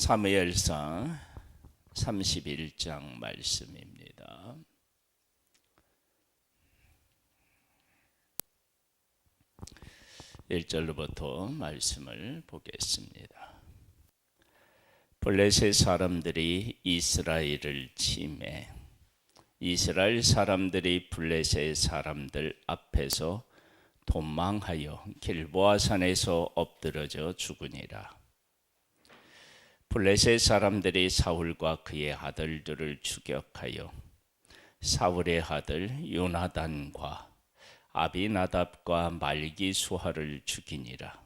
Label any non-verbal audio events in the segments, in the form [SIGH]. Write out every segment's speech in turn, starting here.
사무엘상 31장 말씀입니다. 일절로부터 말씀을 보겠습니다. 블레셋 사람들이 이스라엘을 침해 이스라엘 사람들이 블레셋 사람들 앞에서 도망하여 길보아 산에서 엎드러져 죽으니라. 블레셋 사람들이 사울과 그의 아들들을 추격하여 사울의 아들 요나단과 아비나답과 말기수하를 죽이니라.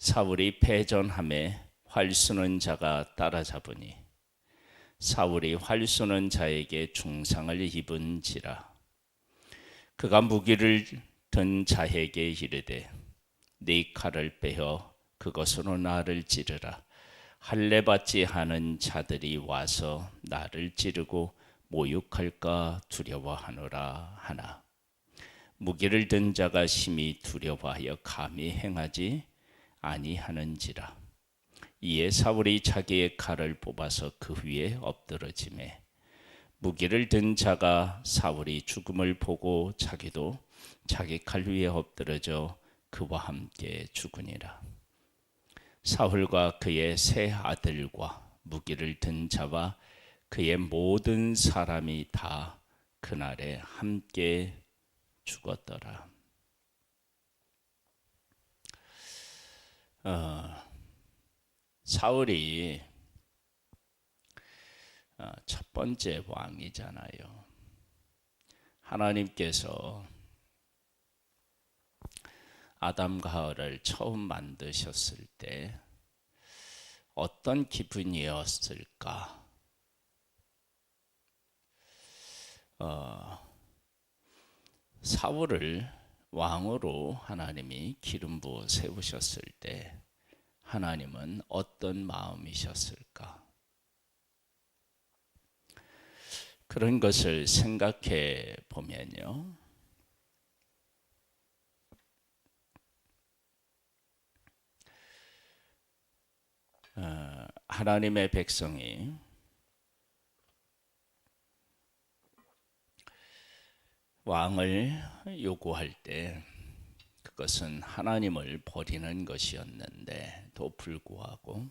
사울이 패전함에 활 쏘는 자가 따라잡으니 사울이 활 쏘는 자에게 중상을 입은지라. 그가 무기를 든 자에게 이르되 네 칼을 빼어 그것으로 나를 찌르라. 할례받지 하는 자들이 와서 나를 찌르고 모욕할까 두려워하노라 하나. 무기를 든 자가 심히 두려워하여 감히 행하지 아니하는지라. 이에 사울이 자기의 칼을 뽑아서 그 위에 엎드러짐에 무기를 든 자가 사울이 죽음을 보고 자기도 자기 칼 위에 엎드러져 그와 함께 죽으니라 사울과 그의 세 아들과 무기를 든 자와 그의 모든 사람이 다 그날에 함께 죽었더라. 어, 사울이 어, 첫 번째 왕이잖아요. 하나님께서 아담과 하와를 처음 만드셨을 때 어떤 기분이었을까? 어, 사울을 왕으로 하나님이 기름 부어 세우셨을 때 하나님은 어떤 마음이셨을까? 그런 것을 생각해 보면요. 하나님의 백성이 왕을 요구할 때 그것은 하나님을 버리는 것이었는데도 불구하고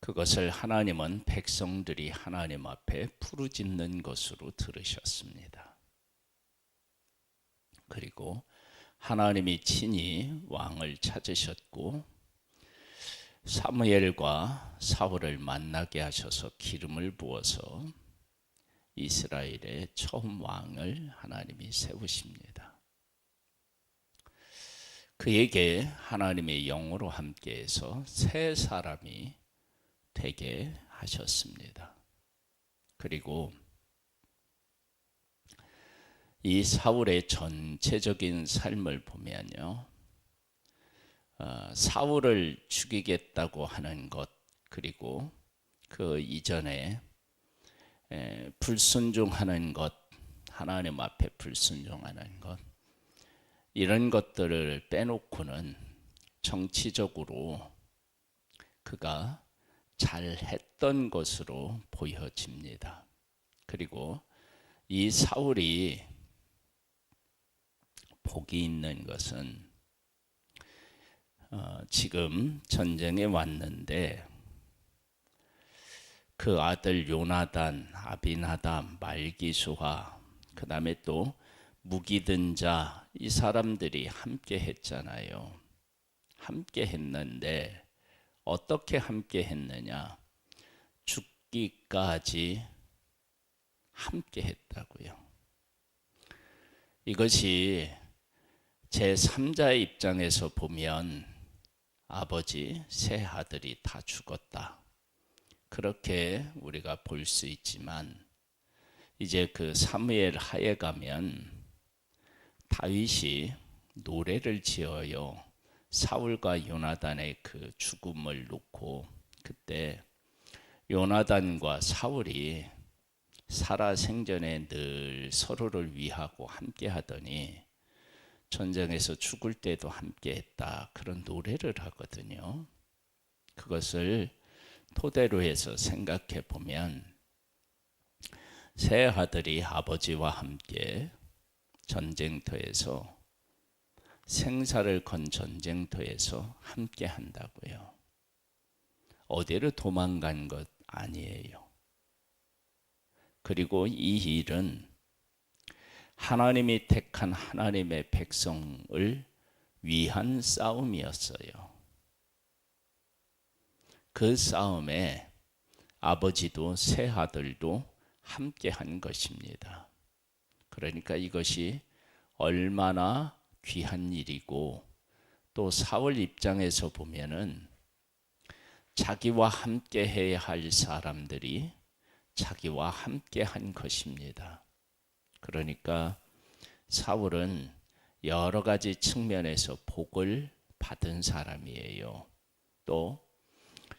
그것을 하나님은 백성들이 하나님 앞에 부르짖는 것으로 들으셨습니다. 그리고 하나님이 친히 왕을 찾으셨고 사무엘과 사울을 만나게 하셔서 기름을 부어서 이스라엘의 처음 왕을 하나님이 세우십니다. 그에게 하나님의 영으로 함께해서 새 사람이 되게 하셨습니다. 그리고 이 사울의 전체적인 삶을 보면요. 어, 사울을 죽이겠다고 하는 것 그리고 그 이전에 에, 불순종하는 것 하나님 앞에 불순종하는 것 이런 것들을 빼놓고는 정치적으로 그가 잘했던 것으로 보여집니다. 그리고 이 사울이 복이 있는 것은 어, 지금 전쟁에 왔는데 그 아들 요나단, 아비나담, 말기수와 그 다음에 또 무기든 자 이 사람들이 함께 했잖아요. 함께 했는데 어떻게 함께 했느냐? 죽기까지 함께 했다고요. 이것이 제 3자의 입장에서 보면 아버지, 세 아들이 다 죽었다. 그렇게 우리가 볼 수 있지만 이제 그 사무엘 하에 가면 다윗이 노래를 지어요. 사울과 요나단의 그 죽음을 놓고 그때 요나단과 사울이 살아 생전에 늘 서로를 위하고 함께 하더니 전쟁에서 죽을 때도 함께 했다. 그런 노래를 하거든요. 그것을 토대로 해서 생각해 보면 세 아들이 아버지와 함께 전쟁터에서 생사를 건 전쟁터에서 함께 한다고요. 어디로 도망간 것 아니에요. 그리고 이 일은 하나님이 택한 하나님의 백성을 위한 싸움이었어요. 그 싸움에 아버지도 새 아들도 함께 한 것입니다. 그러니까 이것이 얼마나 귀한 일이고 또 사울 입장에서 보면은 자기와 함께 해야 할 사람들이 자기와 함께 한 것입니다. 그러니까 사울은 여러 가지 측면에서 복을 받은 사람이에요. 또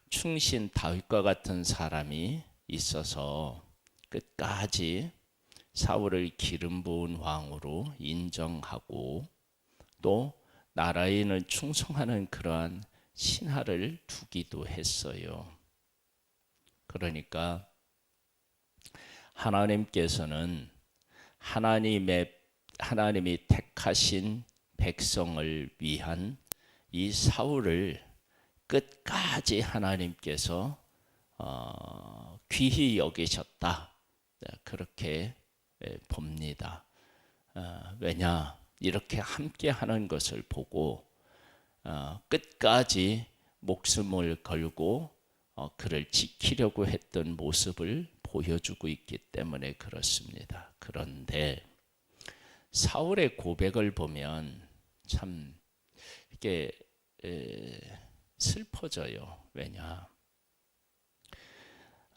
충신 다윗과 같은 사람이 있어서 끝까지 사울을 기름 부은 왕으로 인정하고 또 나라인을 충성하는 그러한 신하를 두기도 했어요. 그러니까 하나님께서는 하나님의 하나님이 택하신 백성을 위한 이 사울을 끝까지 하나님께서 어, 귀히 여기셨다 네, 그렇게 예, 봅니다. 어, 왜냐 이렇게 함께 하는 것을 보고 어, 끝까지 목숨을 걸고 어, 그를 지키려고 했던 모습을 보여주고 있기 때문에 그렇습니다. 그런데 사울의 고백을 보면 참 이게 슬퍼져요. 왜냐?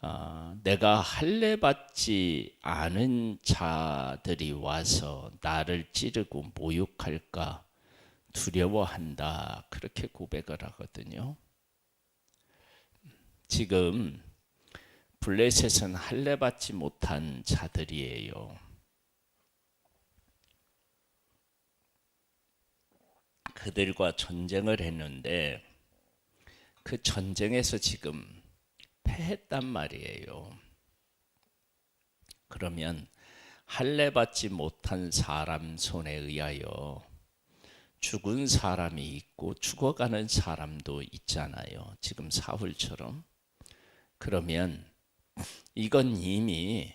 어, 내가 할례 받지 않은 자들이 와서 나를 찌르고 모욕할까 두려워한다. 그렇게 고백을 하거든요. 지금 블레셋은 할례 받지 못한 자들이에요. 그들과 전쟁을 했는데 그 전쟁에서 지금 패했단 말이에요. 그러면 할례 받지 못한 사람 손에 의하여 죽은 사람이 있고 죽어가는 사람도 있잖아요. 지금 사울처럼. 그러면 이건 이미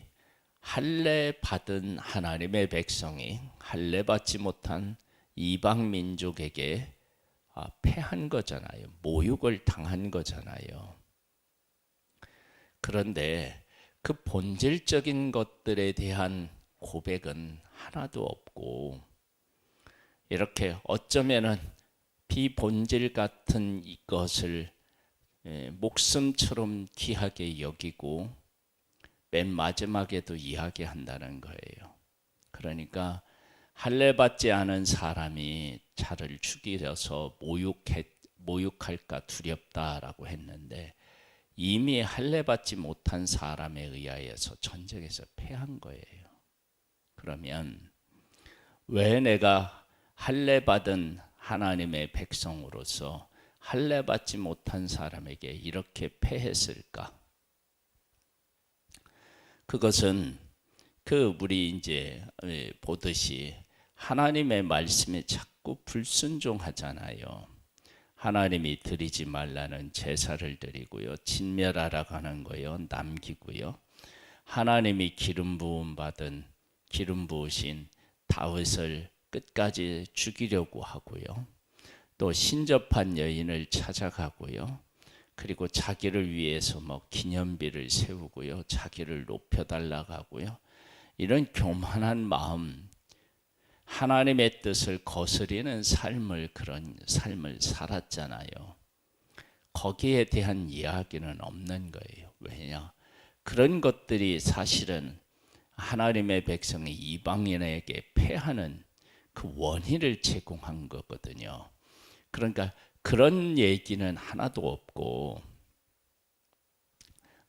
할례 받은 하나님의 백성이 할례 받지 못한 이방 민족에게 아, 패한 거잖아요. 모욕을 당한 거잖아요. 그런데 그 본질적인 것들에 대한 고백은 하나도 없고 이렇게 어쩌면은 비본질 같은 이것을 예, 목숨처럼 귀하게 여기고 맨 마지막에도 이야기한다는 거예요. 그러니까 할례 받지 않은 사람이 자를 죽이려서 모욕해 모욕할까 두렵다라고 했는데 이미 할례 받지 못한 사람에 의하여서 전쟁에서 패한 거예요. 그러면 왜 내가 할례 받은 하나님의 백성으로서 할례 받지 못한 사람에게 이렇게 패했을까? 그것은 그 우리 이제 보듯이 하나님의 말씀에 자꾸 불순종하잖아요. 하나님이 드리지 말라는 제사를 드리고요. 진멸하라고 하는 거요. 남기고요. 하나님이 기름 부음 받은 기름 부으신 다윗을 끝까지 죽이려고 하고요. 또 신접한 여인을 찾아가고요. 그리고 자기를 위해서 뭐 기념비를 세우고요. 자기를 높여 달라고 하고요. 이런 교만한 마음 하나님의 뜻을 거스리는 삶을 그런 삶을 살았잖아요. 거기에 대한 이야기는 없는 거예요. 왜냐? 그런 것들이 사실은 하나님의 백성이 이방인에게 패하는 그 원인을 제공한 거거든요. 그러니까 그런 얘기는 하나도 없고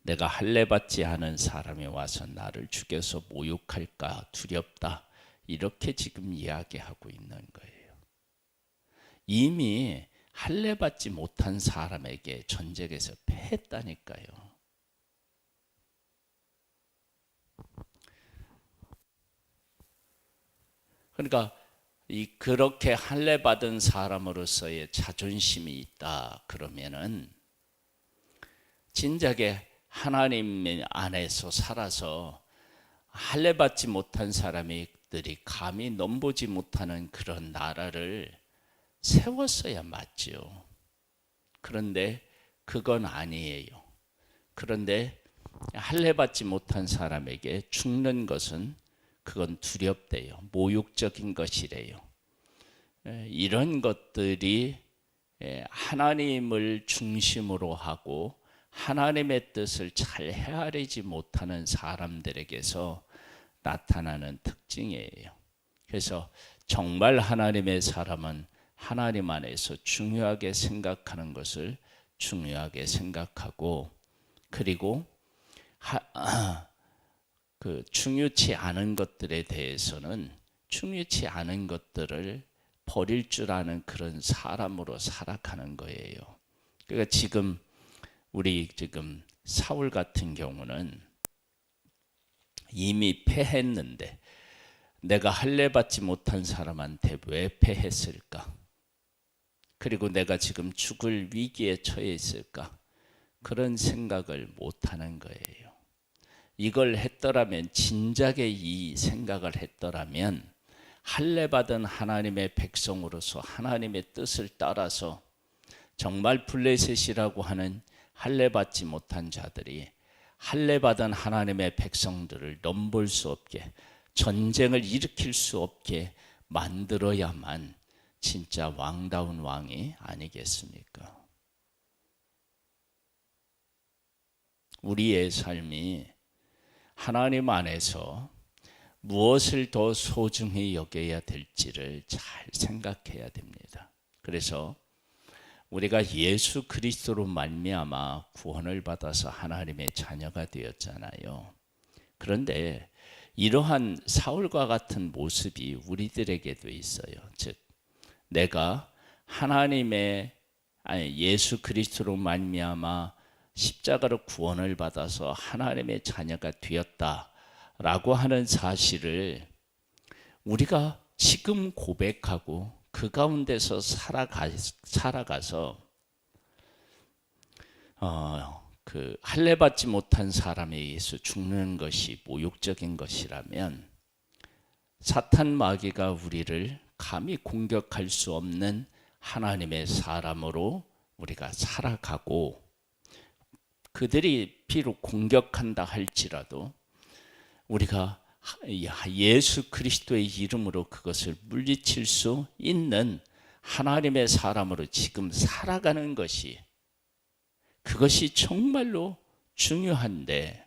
내가 할례 받지 않은 사람이 와서 나를 죽여서 모욕할까 두렵다. 이렇게 지금 이야기하고 있는 거예요. 이미 할례 받지 못한 사람에게 전쟁에서 패했다니까요. 그러니까 이 그렇게 할례 받은 사람으로서의 자존심이 있다 그러면은 진작에 하나님 안에서 살아서 할례 받지 못한 사람들이 감히 넘보지 못하는 그런 나라를 세웠어야 맞지요. 그런데 그건 아니에요. 그런데 할례 받지 못한 사람에게 죽는 것은 그건 두렵대요. 모욕적인 것이래요. 에, 이런 것들이 에, 하나님을 중심으로 하고 하나님의 뜻을 잘 헤아리지 못하는 사람들에게서 나타나는 특징이에요. 그래서 정말 하나님의 사람은 하나님 안에서 중요하게 생각하는 것을 중요하게 생각하고 그리고 하, [CLEARS THROAT] 그 중요치 않은 것들에 대해서는 중요치 않은 것들을 버릴 줄 아는 그런 사람으로 살아가는 거예요. 그러니까 지금 우리 지금 사울 같은 경우는 이미 패했는데 내가 할례 받지 못한 사람한테 왜 패했을까? 그리고 내가 지금 죽을 위기에 처해 있을까? 그런 생각을 못 하는 거예요. 이걸 했더라면 진작에 이 생각을 했더라면 할례 받은 하나님의 백성으로서 하나님의 뜻을 따라서 정말 블레셋이라고 하는 할례 받지 못한 자들이 할례 받은 하나님의 백성들을 넘볼 수 없게 전쟁을 일으킬 수 없게 만들어야만 진짜 왕다운 왕이 아니겠습니까? 우리의 삶이 하나님 안에서 무엇을 더 소중히 여겨야 될지를 잘 생각해야 됩니다. 그래서 우리가 예수 그리스도로 말미암아 구원을 받아서 하나님의 자녀가 되었잖아요. 그런데 이러한 사울과 같은 모습이 우리들에게도 있어요. 즉 내가 하나님의 아니 예수 그리스도로 말미암아 십자가로 구원을 받아서 하나님의 자녀가 되었다라고 하는 사실을 우리가 지금 고백하고 그 가운데서 살아가, 살아가서 어, 그 할례 받지 못한 사람에 의해서 죽는 것이 모욕적인 것이라면 사탄 마귀가 우리를 감히 공격할 수 없는 하나님의 사람으로 우리가 살아가고 그들이 비록 공격한다 할지라도 우리가 예수 그리스도의 이름으로 그것을 물리칠 수 있는 하나님의 사람으로 지금 살아가는 것이 그것이 정말로 중요한데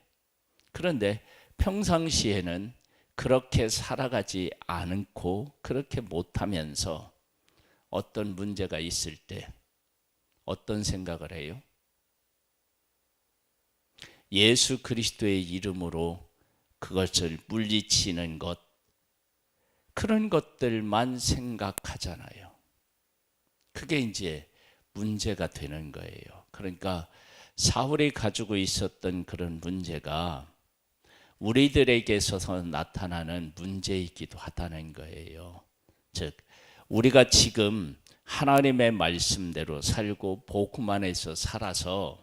그런데 평상시에는 그렇게 살아가지 않고 그렇게 못하면서 어떤 문제가 있을 때 어떤 생각을 해요? 예수 그리스도의 이름으로 그것을 물리치는 것, 그런 것들만 생각하잖아요. 그게 이제 문제가 되는 거예요. 그러니까 사울이 가지고 있었던 그런 문제가 우리들에게서 나타나는 문제이기도 하다는 거예요. 즉, 우리가 지금 하나님의 말씀대로 살고 복음 안에서 살아서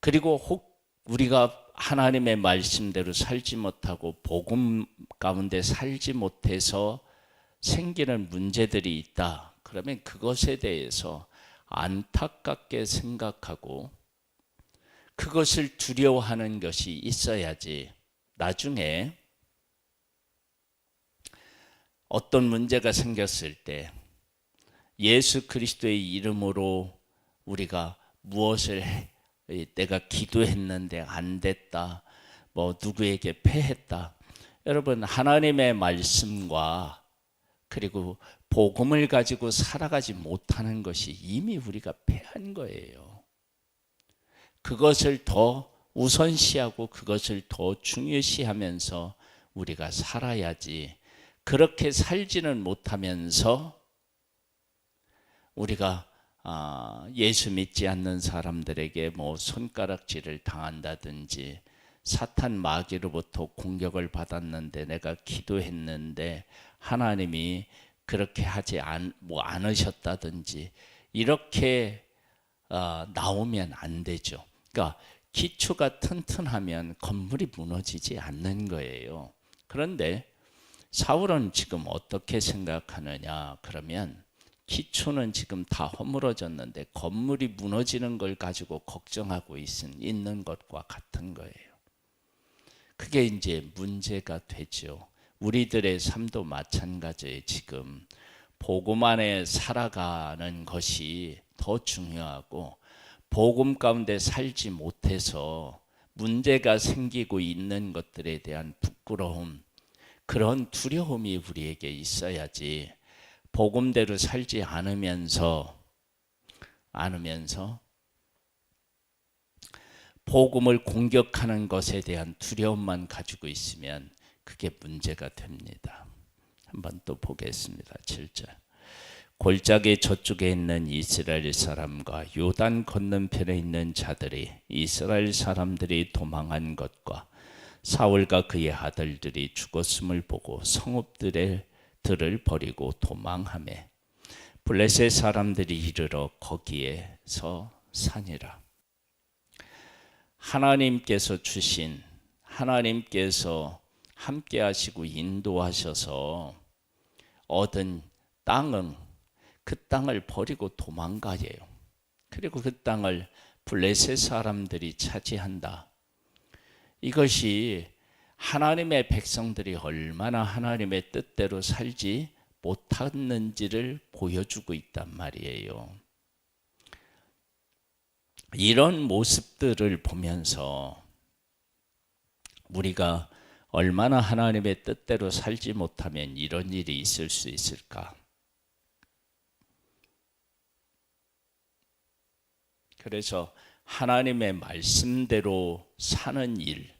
그리고 혹 우리가 하나님의 말씀대로 살지 못하고 복음 가운데 살지 못해서 생기는 문제들이 있다. 그러면 그것에 대해서 안타깝게 생각하고 그것을 두려워하는 것이 있어야지 나중에 어떤 문제가 생겼을 때 예수 그리스도의 이름으로 우리가 무엇을 내가 기도했는데 안 됐다. 뭐 누구에게 패했다. 여러분 하나님의 말씀과 그리고 복음을 가지고 살아가지 못하는 것이 이미 우리가 패한 거예요. 그것을 더 우선시하고 그것을 더 중요시하면서 우리가 살아야지 그렇게 살지는 못하면서 우리가 아, 예수 믿지 않는 사람들에게 뭐 손가락질을 당한다든지 사탄 마귀로부터 공격을 받았는데 내가 기도했는데 하나님이 그렇게 하지 않, 뭐 않으셨다든지 이렇게 어, 나오면 안 되죠. 그러니까 기초가 튼튼하면 건물이 무너지지 않는 거예요. 그런데 사울은 지금 어떻게 생각하느냐? 그러면 기초는 지금 다 허물어졌는데 건물이 무너지는 걸 가지고 걱정하고 있는 것과 같은 거예요. 그게 이제 문제가 되죠. 우리들의 삶도 마찬가지예요. 지금 복음 안에 살아가는 것이 더 중요하고 복음 가운데 살지 못해서 문제가 생기고 있는 것들에 대한 부끄러움, 그런 두려움이 우리에게 있어야지 복음대로 살지 않으면서 않으면서 복음을 공격하는 것에 대한 두려움만 가지고 있으면 그게 문제가 됩니다. 한번 또 보겠습니다. 7절. 골짜기 저쪽에 있는 이스라엘 사람과 요단 건너편에 있는 자들이 이스라엘 사람들이 도망한 것과 사울과 그의 아들들이 죽었음을 보고 성읍들의 들을 버리고 도망하매 블레셋 사람들이 이르러 거기에서 사니라. 하나님께서 주신 하나님께서 함께 하시고 인도하셔서 얻은 땅은 그 땅을 버리고 도망가예요. 그리고 그 땅을 블레셋 사람들이 차지한다. 이것이 하나님의 백성들이 얼마나 하나님의 뜻대로 살지 못했는지를 보여주고 있단 말이에요. 이런 모습들을 보면서 우리가 얼마나 하나님의 뜻대로 살지 못하면 이런 일이 있을 수 있을까? 그래서 하나님의 말씀대로 사는 일,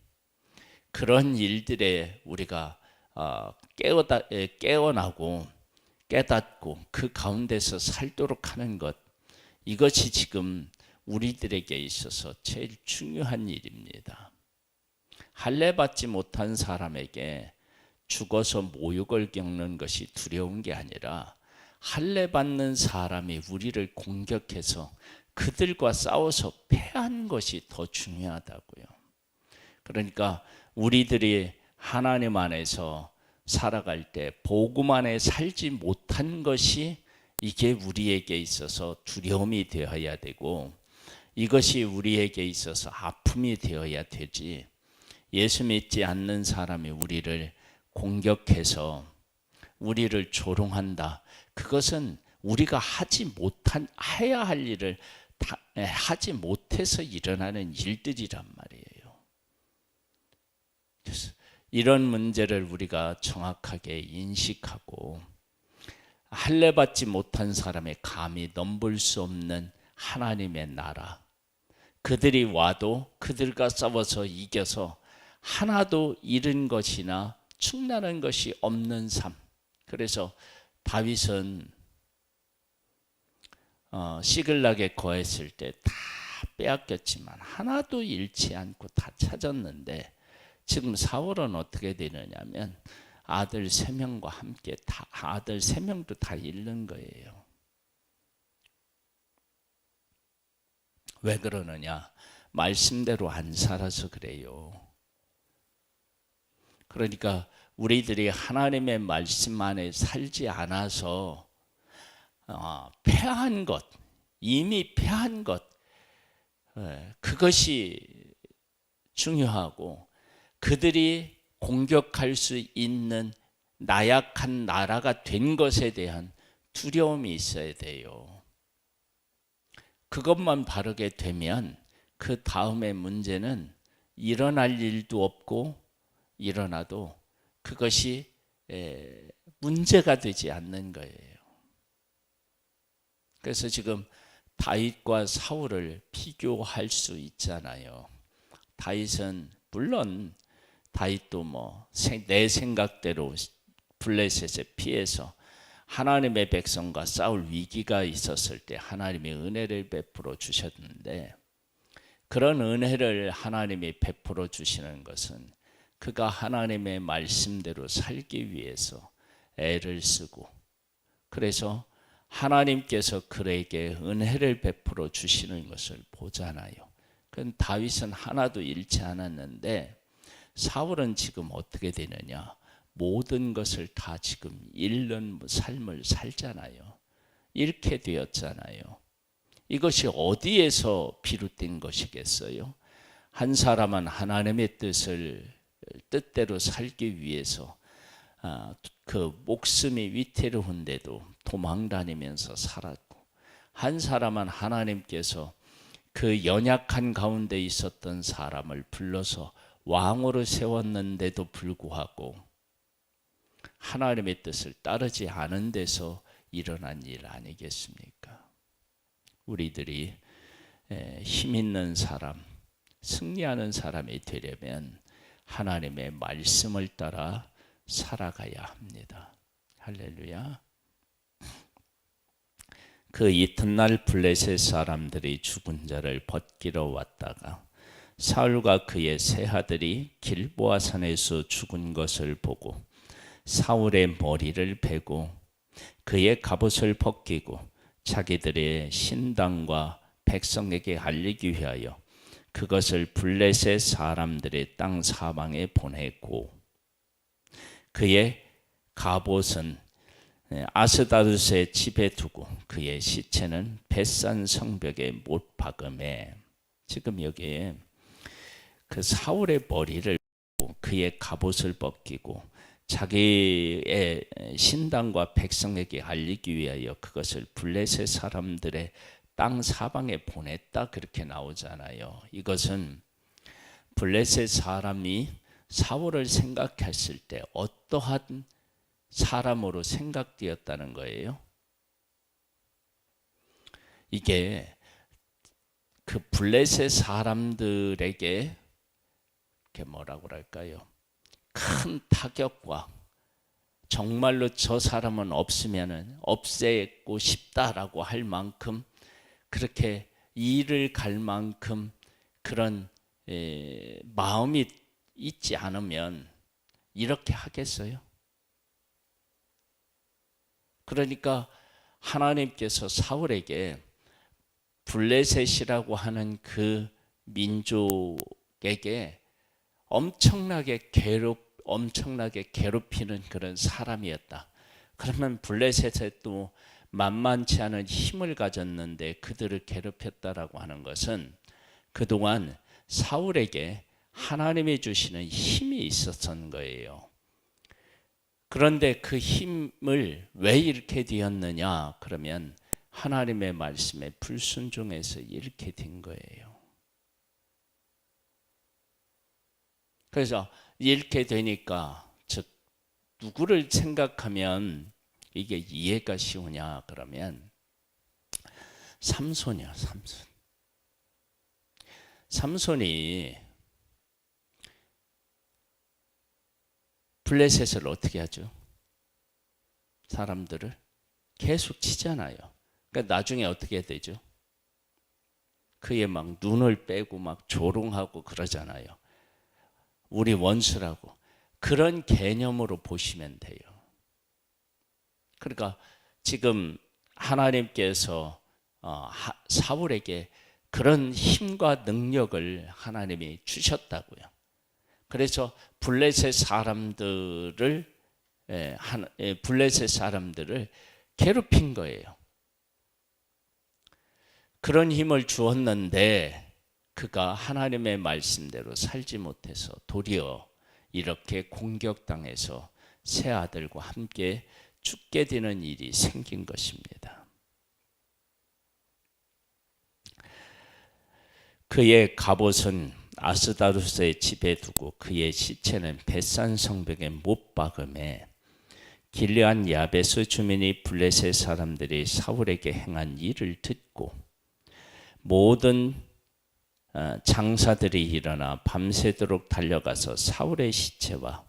그런 일들에 우리가 어, 깨어다, 깨어나고 깨닫고 그 가운데서 살도록 하는 것 이것이 지금 우리들에게 있어서 제일 중요한 일입니다. 할례 받지 못한 사람에게 죽어서 모욕을 겪는 것이 두려운 게 아니라 할례 받는 사람이 우리를 공격해서 그들과 싸워서 패한 것이 더 중요하다고요. 그러니까 우리들이 하나님 안에서 살아갈 때 복음 안에 살지 못한 것이 이게 우리에게 있어서 두려움이 되어야 되고 이것이 우리에게 있어서 아픔이 되어야 되지. 예수 믿지 않는 사람이 우리를 공격해서 우리를 조롱한다. 그것은 우리가 하지 못한 해야 할 일을 하지 못해서 일어나는 일들이란 말이에요. 이런 문제를 우리가 정확하게 인식하고 할례 받지 못한 사람의 감히 넘볼 수 없는 하나님의 나라. 그들이 와도 그들과 싸워서 이겨서 하나도 잃은 것이나 충나는 것이 없는 삶. 그래서 다윗은 어, 시글락에 거했을 때 다 빼앗겼지만 하나도 잃지 않고 다 찾았는데 지금 사월은 어떻게 되느냐면 아들 세 명과 함께 다 아들 세 명도 다 잃는 거예요. 왜 그러느냐? 말씀대로 안 살아서 그래요. 그러니까 우리들이 하나님의 말씀 안에 살지 않아서 어, 패한 것, 이미 패한 것, 예, 그것이 중요하고 그들이 공격할 수 있는 나약한 나라가 된 것에 대한 두려움이 있어야 돼요. 그것만 바르게 되면 그 다음의 문제는 일어날 일도 없고 일어나도 그것이 문제가 되지 않는 거예요. 그래서 지금 다윗과 사울을 비교할 수 있잖아요. 다윗은 물론 다윗도 뭐 내 생각대로 블레셋에 피해서 하나님의 백성과 싸울 위기가 있었을 때 하나님이 은혜를 베풀어 주셨는데 그런 은혜를 하나님이 베풀어 주시는 것은 그가 하나님의 말씀대로 살기 위해서 애를 쓰고 그래서 하나님께서 그에게 은혜를 베풀어 주시는 것을 보잖아요. 그 다윗은 하나도 잃지 않았는데 사울은 지금 어떻게 되느냐? 모든 것을 다 지금 잃는 삶을 살잖아요. 잃게 되었잖아요. 이것이 어디에서 비롯된 것이겠어요? 한 사람은 하나님의 뜻을 뜻대로 살기 위해서 아, 그 목숨이 위태로운데도 도망 다니면서 살았고 한 사람은 하나님께서 그 연약한 가운데 있었던 사람을 불러서 왕으로 세웠는데도 불구하고 하나님의 뜻을 따르지 않은 데서 일어난 일 아니겠습니까? 우리들이 힘 있는 사람, 승리하는 사람이 되려면 하나님의 말씀을 따라 살아가야 합니다. 할렐루야. 그 이튿날 블레셋 사람들이 죽은 자를 벗기러 왔다가 사울과 그의 세 아들이 길보아 산에서 죽은 것을 보고 사울의 머리를 베고 그의 갑옷을 벗기고 자기들의 신당과 백성에게 알리기 위하여 그것을 블레셋 사람들의 땅 사방에 보내고 그의 갑옷은 아스다르스의 집에 두고 그의 시체는 벳산 성벽에 못 박음에 지금 여기에 그 사울의 머리를 그의 갑옷을 벗기고 자기의 신당과 백성에게 알리기 위하여 그것을 블레셋 사람들의 땅 사방에 보냈다 그렇게 나오잖아요. 이것은 블레셋 사람이 사울을 생각했을 때 어떠한 사람으로 생각되었다는 거예요. 이게 그 블레셋 사람들에게 뭐라고 할까요? 큰 타격과 정말로 저 사람은 없으면은 없애고 싶다라고 할 만큼 그렇게 일을 갈 만큼 그런 에, 마음이 있지 않으면 이렇게 하겠어요? 그러니까 하나님께서 사울에게 블레셋이라고 하는 그 민족에게 엄청나게 괴롭 엄청나게 괴롭히는 그런 사람이었다. 그러면 블레셋에 또 만만치 않은 힘을 가졌는데 그들을 괴롭혔다라고 하는 것은 그동안 사울에게 하나님이 주시는 힘이 있었던 거예요. 그런데 그 힘을 왜 이렇게 되었느냐? 그러면 하나님의 말씀에 불순종해서 이렇게 된 거예요. 그래서 이렇게 되니까 즉 누구를 생각하면 이게 이해가 쉬우냐 그러면 삼손이야 삼손. 삼손이 블레셋을 어떻게 하죠? 사람들을 계속 치잖아요. 그러니까 나중에 어떻게 되죠? 그의 막 눈을 빼고 막 조롱하고 그러잖아요. 우리 원수라고 그런 개념으로 보시면 돼요. 그러니까 지금 하나님께서 어, 사울에게 그런 힘과 능력을 하나님이 주셨다고요. 그래서 블레셋 사람들을 예, 예, 블레셋 사람들을 괴롭힌 거예요. 그런 힘을 주었는데 그가 하나님의 말씀대로 살지 못해서 도리어 이렇게 공격당해서 새 아들과 함께 죽게 되는 일이 생긴 것입니다. 그의 갑옷은 아스다루스의 집에 두고 그의 시체는 벳산 성벽에 못 박음에 길르한 야베스 주민이 블레셋 사람들이 사울에게 행한 일을 듣고 모든 어, 장사들이 일어나 밤새도록 달려가서 사울의 시체와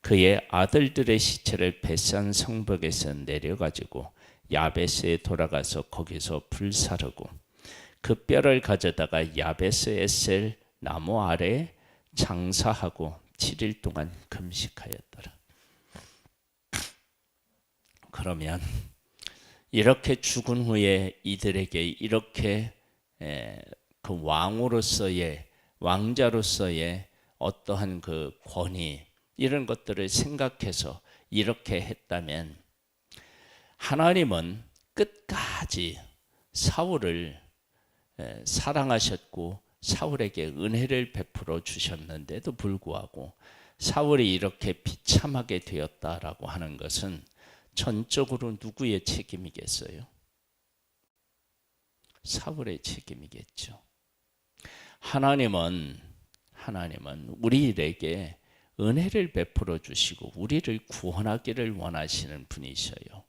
그의 아들들의 시체를 베산 성벽에서 내려가지고 야베스에 돌아가서 거기서 불사르고 그 뼈를 가져다가 야베스 에 셀 나무 아래 장사하고 7일 동안 금식하였더라. 그러면 이렇게 죽은 후에 이들에게 이렇게 에, 그 왕으로서의 왕자로서의 어떠한 그 권위 이런 것들을 생각해서 이렇게 했다면 하나님은 끝까지 사울을 에, 사랑하셨고 사울에게 은혜를 베풀어 주셨는데도 불구하고 사울이 이렇게 비참하게 되었다라고 하는 것은 전적으로 누구의 책임이겠어요? 사울의 책임이겠죠. 하나님은 하나님은 우리에게 은혜를 베풀어 주시고 우리를 구원하기를 원하시는 분이셔요.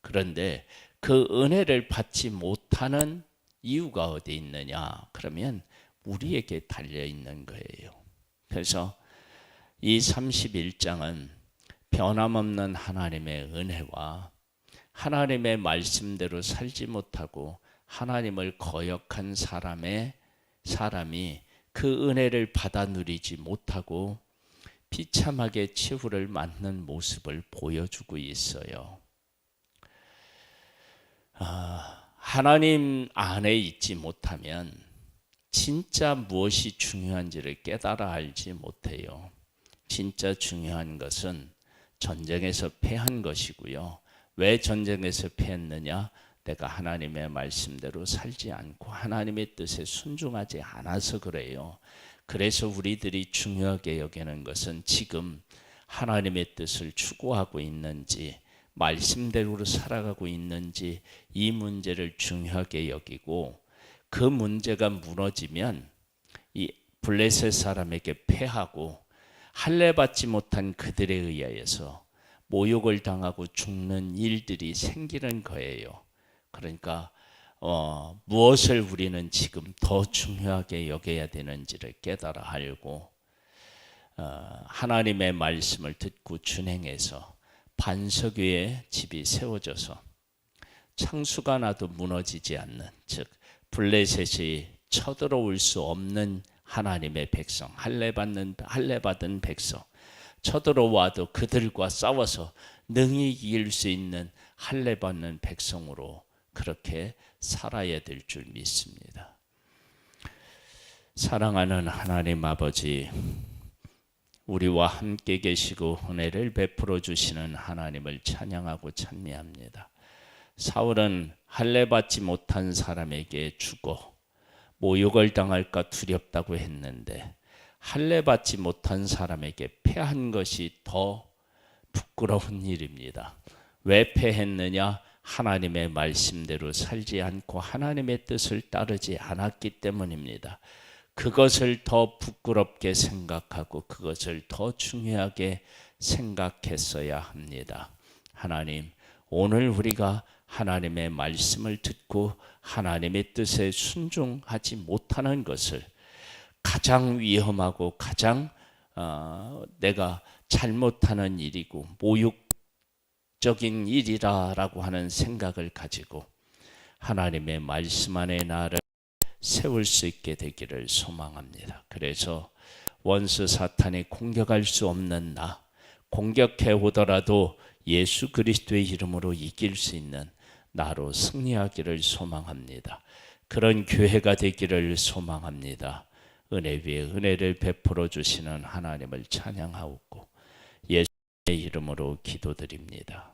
그런데 그 은혜를 받지 못하는 이유가 어디 있느냐? 그러면 우리에게 달려 있는 거예요. 그래서 이 31장은 변함없는 하나님의 은혜와 하나님의 말씀대로 살지 못하고 하나님을 거역한 사람의 사람이 그 은혜를 받아 누리지 못하고 비참하게 치후를 맞는 모습을 보여주고 있어요. 아, 하나님 안에 있지 못하면 진짜 무엇이 중요한지를 깨달아 알지 못해요. 진짜 중요한 것은 전쟁에서 패한 것이고요. 왜 전쟁에서 패했느냐? 내가 하나님의 말씀대로 살지 않고 하나님의 뜻에 순종하지 않아서 그래요. 그래서 우리들이 중요하게 여기는 것은 지금 하나님의 뜻을 추구하고 있는지 말씀대로 살아가고 있는지 이 문제를 중요하게 여기고 그 문제가 무너지면 이 블레셋 사람에게 패하고 할례 받지 못한 그들에 의하여서 모욕을 당하고 죽는 일들이 생기는 거예요. 그러니까 어, 무엇을 우리는 지금 더 중요하게 여겨야 되는지를 깨달아 알고 어, 하나님의 말씀을 듣고 준행해서 반석 위에 집이 세워져서 창수가 나도 무너지지 않는 즉 블레셋이 쳐들어올 수 없는 하나님의 백성 할례 받는 할례 받은 백성 쳐들어와도 그들과 싸워서 능히 이길 수 있는 할례 받는 백성으로 그렇게 살아야 될 줄 믿습니다. 사랑하는 하나님 아버지, 우리와 함께 계시고 은혜를 베풀어 주시는 하나님을 찬양하고 찬미합니다. 사울은 할례 받지 못한 사람에게 죽어 모욕을 당할까 두렵다고 했는데 할례 받지 못한 사람에게 패한 것이 더 부끄러운 일입니다. 왜 패했느냐? 하나님의 말씀대로 살지 않고 하나님의 뜻을 따르지 않았기 때문입니다. 그것을 더 부끄럽게 생각하고 그것을 더 중요하게 생각했어야 합니다. 하나님, 오늘 우리가 하나님의 말씀을 듣고 하나님의 뜻에 순종하지 못하는 것을 가장 위험하고 가장 어, 내가 잘못하는 일이고 모욕 적인 일이라라고 하는 생각을 가지고 하나님의 말씀 안에 나를 세울 수 있게 되기를 소망합니다. 그래서 원수 사탄이 공격할 수 없는 나 공격해 오더라도 예수 그리스도의 이름으로 이길 수 있는 나로 승리하기를 소망합니다. 그런 교회가 되기를 소망합니다. 은혜 위에 은혜를 베풀어 주시는 하나님을 찬양하옵고 예수의 이름으로 기도드립니다.